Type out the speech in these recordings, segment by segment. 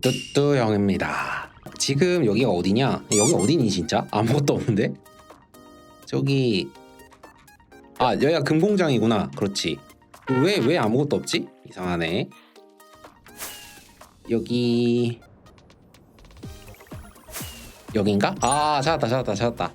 뚜뚜 형입니다. 지금 여기가 어디냐? 여기 어디니 진짜? 아무것도 없는데? 저기 아 여기가 금공장이구나. 그렇지. 왜 왜 아무것도 없지? 이상하네. 여기 여긴가? 아 찾았다 찾았다 찾았다.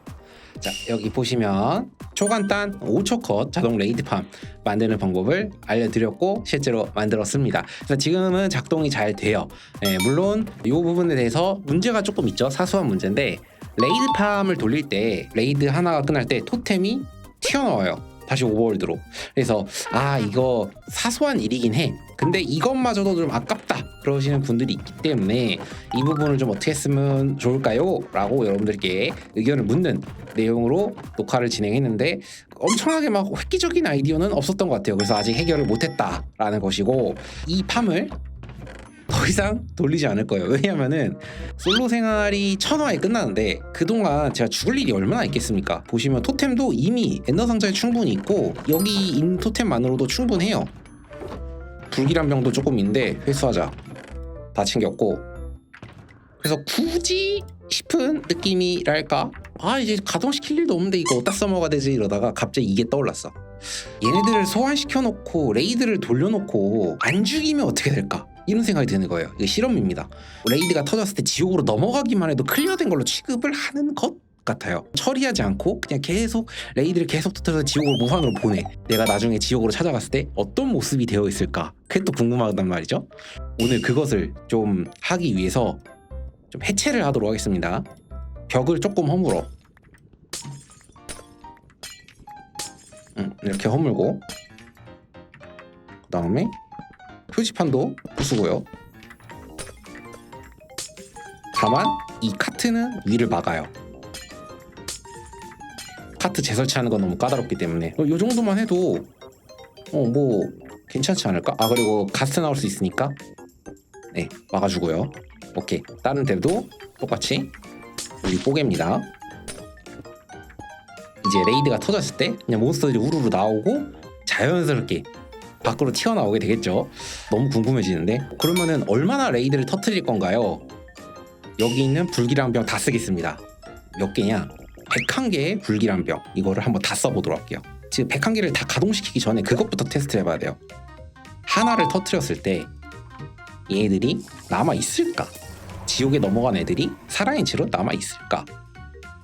자 여기 보시면 초간단 5초 컷 자동 레이드팜 만드는 방법을 알려드렸고 실제로 만들었습니다. 그래서 지금은 작동이 잘 돼요. 예, 물론 이 부분에 대해서 문제가 조금 있죠. 사소한 문제인데 레이드팜을 돌릴 때 레이드 하나가 끝날 때 토템이 튀어나와요. 다시 오버월드로. 그래서 아 이거 사소한 일이긴 해. 근데 이것마저도 좀 아깝다. 그러시는 분들이 있기 때문에 이 부분을 좀 어떻게 했으면 좋을까요? 라고 여러분들께 의견을 묻는 내용으로 녹화를 진행했는데 엄청나게 막 획기적인 아이디어는 없었던 것 같아요. 그래서 아직 해결을 못했다라는 것이고 이 팜을 더 이상 돌리지 않을 거예요. 왜냐하면은 솔로 생활이 천화에 끝나는데 그동안 제가 죽을 일이 얼마나 있겠습니까? 보시면 토템도 이미 엔더 상자에 충분히 있고 여기 있는 토템만으로도 충분해요. 불길한 병도 조금 있는데 회수하자. 다 챙겼고 그래서 굳이 싶은 느낌이랄까? 아 이제 가동시킬 일도 없는데 이거 어디다 써먹어야 되지 이러다가 갑자기 이게 떠올랐어. 얘네들을 소환시켜 놓고 레이드를 돌려놓고 안 죽이면 어떻게 될까? 이런 생각이 드는 거예요. 이게 실험입니다. 레이드가 터졌을 때 지옥으로 넘어가기만 해도 클리어된 걸로 취급을 하는 것 같아요. 처리하지 않고 그냥 계속 레이드를 계속 터뜨려서 지옥으로 무한으로 보내. 내가 나중에 지옥으로 찾아갔을 때 어떤 모습이 되어 있을까? 그게 또 궁금하단 말이죠. 오늘 그것을 좀 하기 위해서 좀 해체를 하도록 하겠습니다. 벽을 조금 허물어. 음, 이렇게 허물고 그 다음에 표지판도 부수고요. 다만 이 카트는 위를 막아요. 카트 재설치하는 건 너무 까다롭기 때문에 어, 이 정도만 해도 어 뭐 괜찮지 않을까? 아 그리고 가스 나올 수 있으니까 네 막아주고요. 오케이 다른 데도 똑같이 여기 뽀개입니다. 이제 레이드가 터졌을 때 그냥 몬스터들이 우르르 나오고 자연스럽게 밖으로 튀어나오게 되겠죠. 너무 궁금해지는데 그러면은 얼마나 레이드를 터트릴 건가요? 여기 있는 불길한 병 다 쓰겠습니다. 몇 개냐? 101개의 불길한 병 이거를 한번 다 써보도록 할게요. 지금 101개를 다 가동시키기 전에 그것부터 테스트 해봐야 돼요. 하나를 터트렸을 때 얘들이 남아 있을까? 지옥에 넘어간 애들이 살아있는 채로 남아 있을까?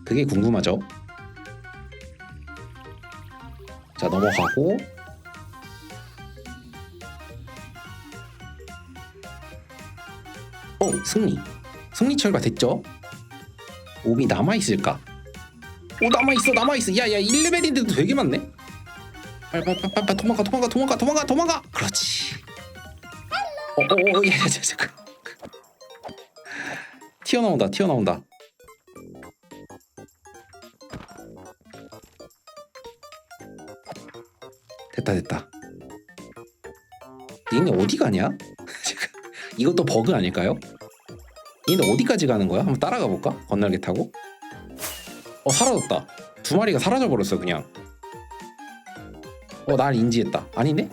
그게 궁금하죠. 자 넘어가고 승리. 승리 철과 됐죠? 옵이 남아있을까? 오 남아있어 남아있어. 야야 1레벨인데도 되게 많네. 빨빨빨빨 도망가 도망가 도망가 도망가 도망가! 그렇지. 어어어 야야 잠깐. 튀어나온다 튀어나온다. 됐다 됐다. 얘네 어디 가냐? 이것도 버그 아닐까요? 얘네 어디까지 가는 거야? 한번 따라가 볼까? 건날개 타고 어 사라졌다 두 마리가 사라져 버렸어 그냥 어 날 인지했다 아니네?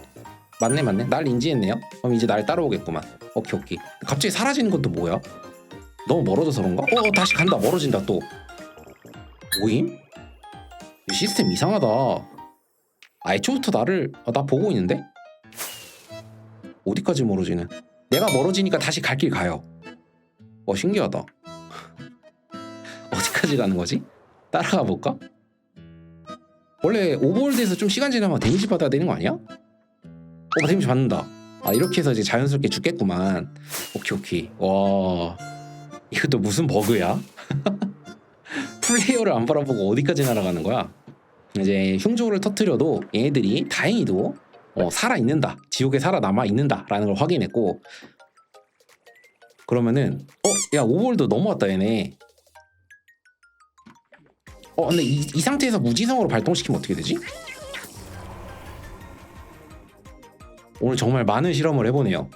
맞네 맞네 날 인지했네요 그럼 이제 날 따라오겠구만 오케이 오케이 갑자기 사라지는 것도 뭐야? 너무 멀어져서 그런가? 어 어, 다시 간다 멀어진다 또? 이 시스템 이상하다 아 애초부터 나를 아, 나 보고 있는데? 어디까지 멀어지는 내가 멀어지니까 다시 갈 길 가요 어 신기하다 어디까지 가는 거지? 따라가 볼까? 원래 오버월드에서 좀 시간 지나면 데미지 받아야 되는 거 아니야? 어 데미지 받는다 아 이렇게 해서 이제 자연스럽게 죽겠구만 오케이 오케이 와 이것도 무슨 버그야? 플레이어를 안 바라보고 어디까지 날아가는 거야? 이제 흉조를 터트려도 얘네들이 다행히도 어, 살아 있는다, 지옥에 살아남아 있는다 라는 걸 확인했고, 그러면은 어, 야 오버월드 넘어왔다 얘네. 어, 근데 이, 이 상태에서 무지성으로 발동시키면 어떻게 되지? 오늘 정말 많은 실험을 해보네요.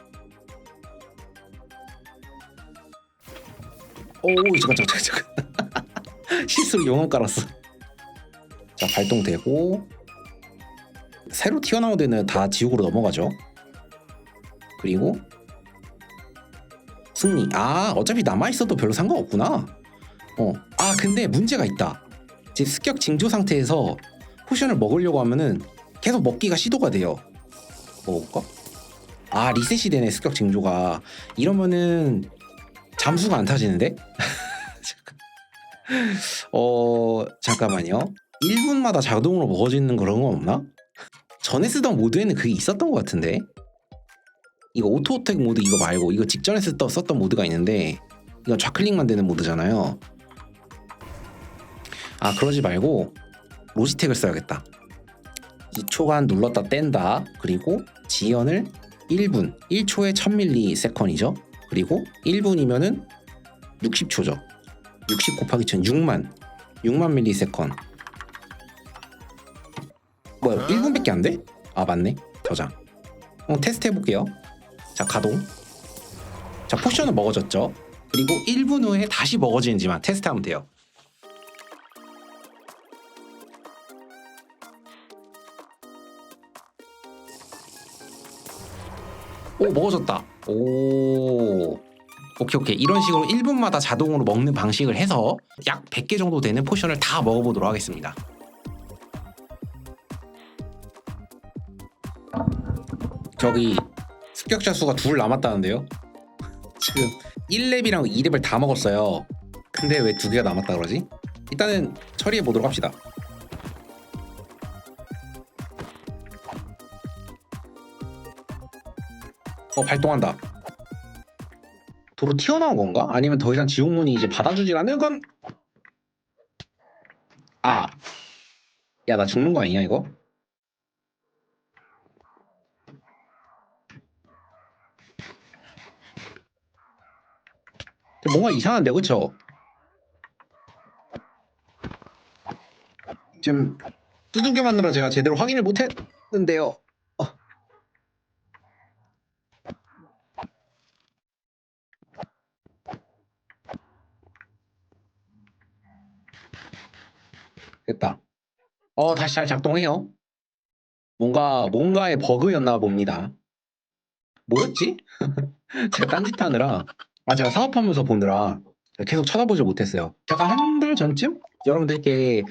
오, 잠깐, 잠깐, 잠깐. 실수로 용암 깔았어. 자, 발동되고 새로 튀어나온 데는 다 지옥으로 넘어가죠. 그리고 승리. 아 어차피 남아 있어도 별로 상관없구나. 어. 아 근데 문제가 있다. 제 습격 징조 상태에서 포션을 먹으려고 하면은 계속 먹기가 시도가 돼요. 먹을까? 아 리셋이 되네 습격 징조가. 이러면은 잠수가 안 타지는데? 어 잠깐만요. 1분마다 자동으로 먹어지는 그런 건 없나? 전에 쓰던 모드에는 그게 있었던 것 같은데. 이거 오토어택 모드 이거 말고 이거 직전에 썼던, 썼던 모드가 있는데 이건 좌클릭만 되는 모드잖아요. 아 그러지 말고 로지텍을 써야겠다. 이 초간 눌렀다 뗀다 그리고 지연을 1분 1초에 1000ms 그리고 1분이면은 60초죠. 60 곱하기 1000 6만 6만 ms 뭐야 1분밖에 안 돼? 아 맞네 저장. 어, 테스트 해볼게요. 자 가동. 자 포션은 먹어졌죠. 그리고 1분 후에 다시 먹어지는지만 테스트하면 돼요. 오 먹어졌다. 오. 오케이 오케이 이런 식으로 1분마다 자동으로 먹는 방식을 해서 약 100개 정도 되는 포션을 다 먹어보도록 하겠습니다. 저기 습격자 수가 둘 남았다는데요. 지금 1렙이랑 2렙을 다 먹었어요. 근데 왜 두 개가 남았다 그러지? 일단은 처리해 보도록 합시다. 어 발동한다. 도로 튀어나온 건가? 아니면 더 이상 지옥문이 이제 받아주질 않는 건? 아, 야 나 죽는 거 아니야 이거? 뭔가 이상한데 그쵸? 지금 두들겨 만들어 제가 제대로 확인을 못했는데요. 어. 됐다. 어 다시 잘 작동해요. 뭔가 뭔가의 버그였나 봅니다. 뭐였지? 제가 딴짓 하느라 아 제가 사업하면서 보느라 계속 쳐다보질 못했어요. 제가 한 달 전쯤 여러분들께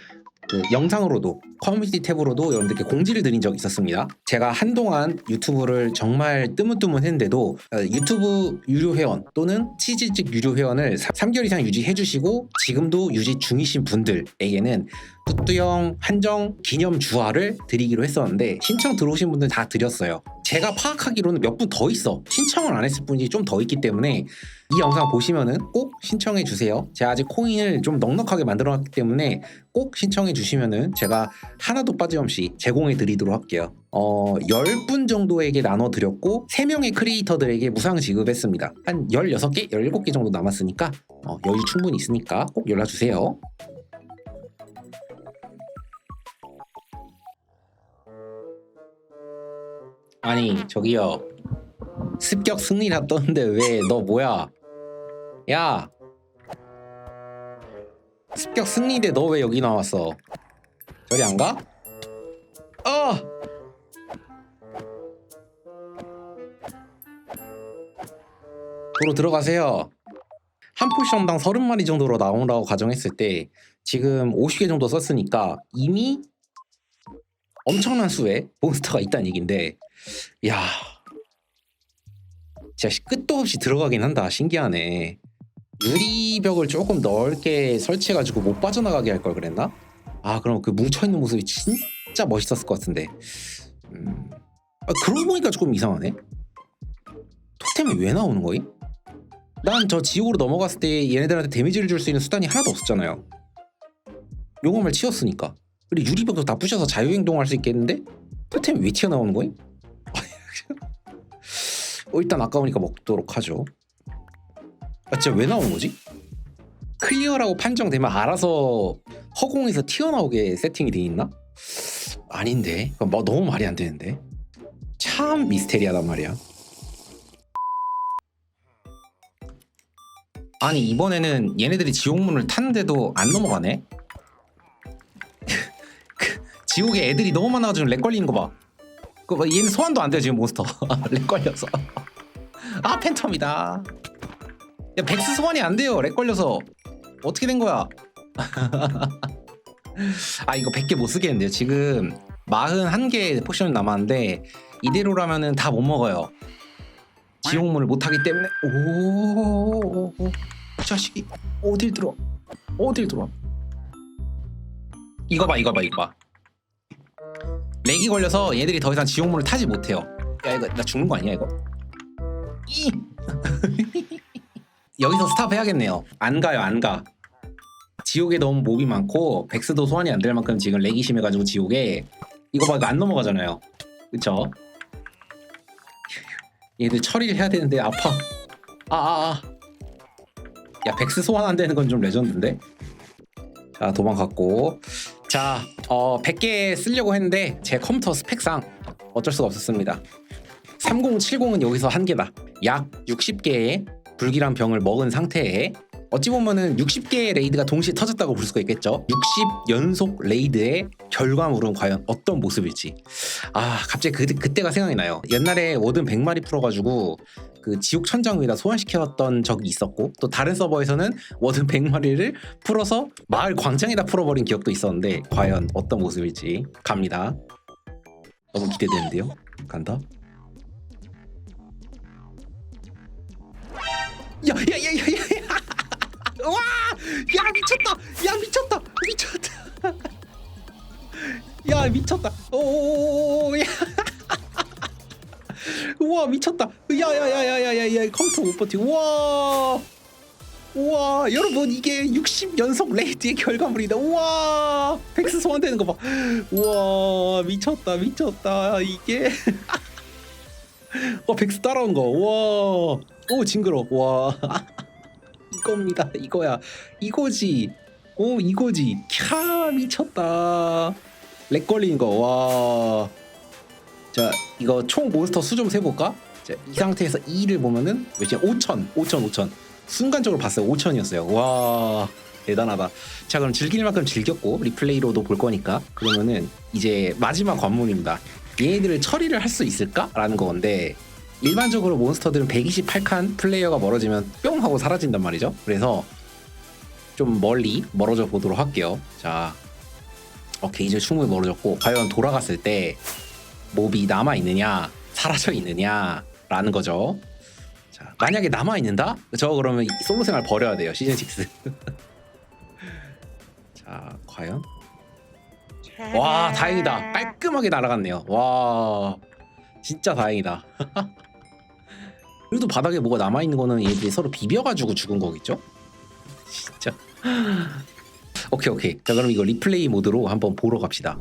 그 영상으로도 커뮤니티 탭으로도 여러분들께 공지를 드린 적이 있었습니다. 제가 한동안 유튜브를 정말 뜨문뜨문 했는데도 어, 유튜브 유료 회원 또는 치즈직 유료 회원을 3개월 이상 유지해 주시고 지금도 유지 중이신 분들에게는 뚜뚜형 한정 기념 주화를 드리기로 했었는데 신청 들어오신 분들 다 드렸어요. 제가 파악하기로는 몇 분 더 있어. 신청을 안 했을 분이 좀더 있기 때문에 이 영상 보시면은 꼭 신청해 주세요. 제가 아직 코인을 좀 넉넉하게 만들어 놨기 때문에 꼭 신청해 주시면은 제가 하나도 빠짐없이 제공해 드리도록 할게요. 어, 10분 정도에게 나눠 드렸고 3명의 크리에이터들에게 무상 지급했습니다. 한 16개, 17개 정도 남았으니까 어, 여유 충분히 있으니까 꼭 연락 주세요. 아니, 저기요. 습격 승리라 떴는데 왜 너 뭐야? 야. 습격 승리대 너왜 여기 나왔어? 저리 안 가? 어! 도로 들어가세요. 한 포션당 30마리 정도로 나오라고 가정했을 때 지금 50개 정도 썼으니까 이미 엄청난 수의 몬스터가 있다는 얘긴데 야. 진짜 끝도 없이 들어가긴 한다 신기하네. 유리벽을 조금 넓게 설치해가지고 못 빠져나가게 할 걸 그랬나? 아 그럼 그 뭉쳐있는 모습이 진짜 멋있었을 것 같은데. 음... 아, 그러고 보니까 조금 이상하네. 토템이 왜 나오는 거임? 난 저 지옥으로 넘어갔을 때 얘네들한테 데미지를 줄 수 있는 수단이 하나도 없었잖아요. 용암을 치웠으니까. 그리고 유리벽도 다 부셔서 자유행동할 수 있겠는데? 토템이 왜 튀어나오는 거임? 어, 일단 아까우니까 먹도록 하죠. 아, 진짜 왜 나온 거지? 클리어라고 판정되면 알아서 허공에서 튀어나오게 세팅이 돼 있나? 아닌데. 그건 뭐 너무 말이 안 되는데. 참 미스테리하단 말이야. 아니 이번에는 얘네들이 지옥문을 탔는데도 안 넘어가네. 그 지옥에 애들이 너무 많아가지고 렉 걸리는 거 봐. 그 뭐, 얘는 소환도 안돼 지금 몬스터. 렉 걸려서. 아 팬텀이다. 야 백스 소환이 안 돼요 렉 걸려서. 어떻게 된 거야? 아 이거 100개 못 쓰겠는데요 지금. 41개 포션 남았는데 이대로라면은 다 못 먹어요. 지옥문을 못 하기 때문에. 오이 자식이 어딜 들어 어딜 들어 이거 봐 이거 봐 이거 봐 렉이 걸려서 얘들이 더 이상 지옥문을 타지 못해요. 야 이거 나 죽는 거 아니야 이거? 이! 여기서 스탑 해야겠네요. 안 가요 안 가. 지옥에 너무 몹이 많고 백스도 소환이 안 될 만큼 지금 렉이 심해가지고 지옥에. 이거 봐 이거 안 넘어가잖아요. 그쵸? 얘들 처리를 해야 되는데 아파. 아아아. 야 백스 소환 안 되는 건 좀 레전드인데? 자 도망갔고 자 어, 100개 쓰려고 했는데 제 컴퓨터 스펙상 어쩔 수가 없었습니다. 3070은 여기서 한계다. 약 60개의 불길한 병을 먹은 상태에 어찌 보면은 60개의 레이드가 동시에 터졌다고 볼 수가 있겠죠. 60 연속 레이드의 결과물은 과연 어떤 모습일지. 아 갑자기 그, 그때가 생각이 나요. 옛날에 워든 100마리 풀어가지고 그 지옥 천장 위에다 소환시켰던 적이 있었고 또 다른 서버에서는 워든 100마리를 풀어서 마을 광장에다 풀어버린 기억도 있었는데 과연 어떤 모습일지 갑니다. 너무 기대되는데요. 간다. 야야야야야 야 미쳤다! 오오오오! 야! 우와 미쳤다! 야야야야야야야 컴퓨터 못 버티고. 우와! 우와 여러분 이게 60 연속 레이드의 결과물이다. 우와. 백스 소환되는 거 봐. 우와 미쳤다 미쳤다. 이게. 어 백스 따라온 거. 우와. 오 징그러 와. 이겁니다. 이거야. 이거지. 오 이거지. 캬 미쳤다 렉 걸린 거 와 자 이거 총 몬스터 수 좀 세볼까? 자, 이 상태에서 2를 보면은 몇이야 5천 5천 5천. 순간적으로 봤어요. 5천이었어요. 와 대단하다. 자 그럼 즐길 만큼 즐겼고 리플레이로도 볼 거니까. 그러면은 이제 마지막 관문입니다. 얘네들을 처리를 할 수 있을까? 라는 건데 일반적으로 몬스터들은 128칸 플레이어가 멀어지면 뿅 하고 사라진단 말이죠. 그래서 좀 멀리 멀어져 보도록 할게요. 자, 오케이 이제 충분히 멀어졌고 과연 돌아갔을 때 몹이 남아 있느냐 사라져 있느냐라는 거죠. 자, 만약에 남아 있는다? 저 그러면 이 솔로 생활 버려야 돼요 시즌 6. 자, 과연? 와 다행이다 깔끔하게 날아갔네요 와 진짜 다행이다 그래도 바닥에 뭐가 남아 있는 거는 얘들이 서로 비벼가지고 죽은 거겠죠? 진짜 오케이 오케이. 자 그럼 이거 리플레이 모드로 한번 보러 갑시다.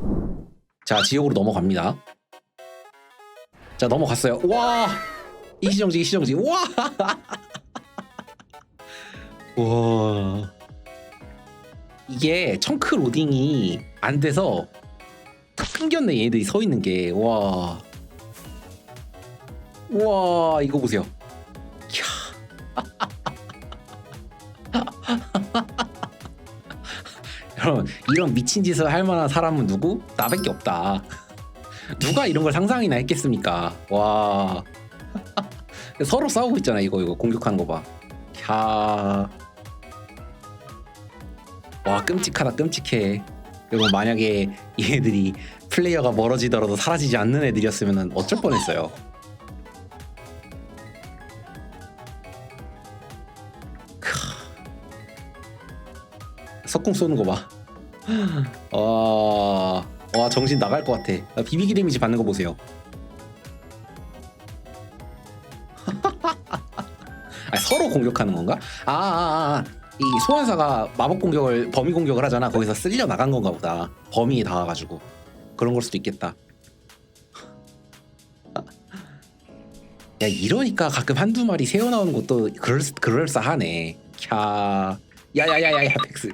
자 지옥으로 넘어갑니다. 자 넘어갔어요. 와! 이시정지 이시정지. 와! 와. 이게 청크 로딩이 안 돼서 탁 끊겼네 얘들이 서 있는 게. 와. 와 이거 보세요. 여러분 이런 미친 짓을 할 만한 사람은 누구? 나밖에 없다. 누가 이런 걸 상상이나 했겠습니까? 와. 서로 싸우고 있잖아 이거 이거 공격하는 거 봐. 캬. 와 끔찍하다 끔찍해. 그리고 만약에 얘네들이 플레이어가 멀어지더라도 사라지지 않는 애들이었으면 어쩔 뻔했어요. 크. 석궁 쏘는 거 봐. 와, 와 정신 나갈 것 같아. 아, 비비기 데미지 받는 거 보세요. 아, 서로 공격하는 건가? 아, 아, 아. 이 소환사가 마법 공격을 범위 공격을 하잖아. 거기서 쓸려 나간 건가 보다. 범위에 닿아가지고 그런 걸 수도 있겠다. 야 이러니까 가끔 한두 마리 새어 나오는 것도 그럴 그럴싸하네. 캬. 야야야야야 백스.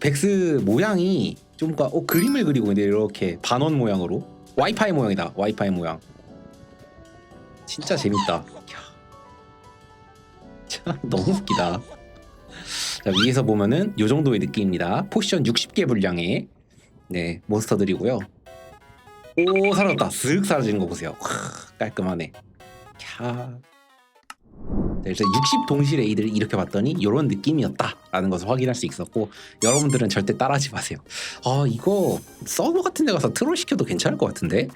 백스 모양이 좀 가, 어 그림을 그리고 있는데 이렇게 반원 모양으로 와이파이 모양이다. 와이파이 모양. 진짜 재밌다. 너무 웃기다. 자, 위에서 보면은 요 정도의 느낌입니다. 포션 60개 분량의 네 몬스터들이고요. 오 사라졌다. 쓱 사라지는 거 보세요. 와, 깔끔하네. 캬. 네, 그래서 60 동시 레이드를 이렇게 봤더니 이런 느낌이었다라는 것을 확인할 수 있었고 여러분들은 절대 따라하지 마세요. 아 이거 서버 같은 데 가서 트롤 시켜도 괜찮을 것 같은데.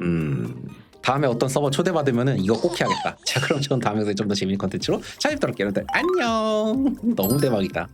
음. 다음에 어떤 서버 초대받으면은 이거 꼭 해야겠다. 자 그럼 저는 다음 영상에 좀 더 재밌는 컨텐츠로 찾아뵙도록 할게요. 여러분들 안녕. 너무 대박이다.